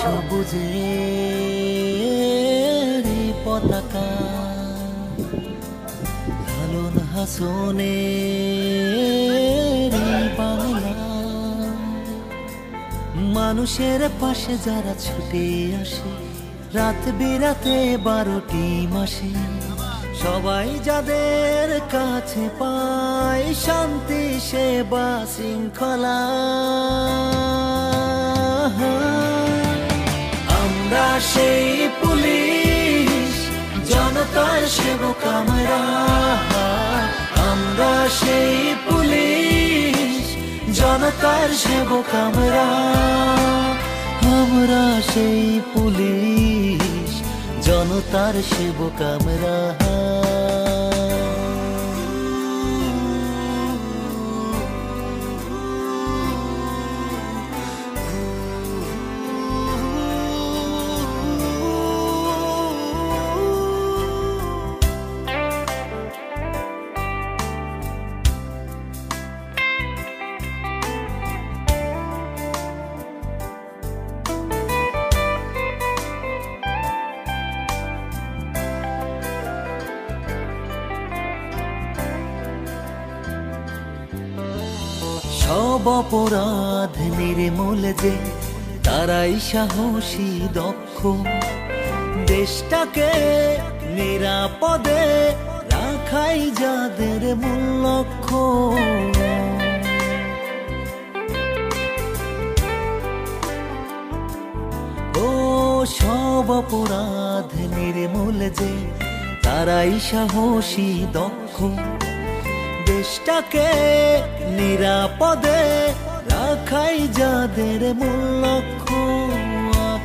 সবুজের পতাকা, লালন হাসনের এই বাংলা। মানুষের পাশে যারা ছুটে আসে, রাত বিরাতে বারোটি মাসে, সবাই যাদের কাছে পায় শান্তি, সেবা, শৃঙ্খলা। সেই পুলিশ, জনতার সেবক আমরা। আমরা সেই পুলিশ, জনতার সেবক আমরা। আমরা সেই পুলিশ, জনতার সেবক আমরা। সব অপরাধ নির্মূল যে, তারাই সাহসী, দক্ষ। দেশটাকে নিরাপদে রাখাই যাদের মূল লক্ষ্য। ও সব অপরাধ নির্মূল যে, তারাই সাহসী, দক্ষ। দেশটাকে নিরাপদে রাখাই যাদের মূল লক্ষ্য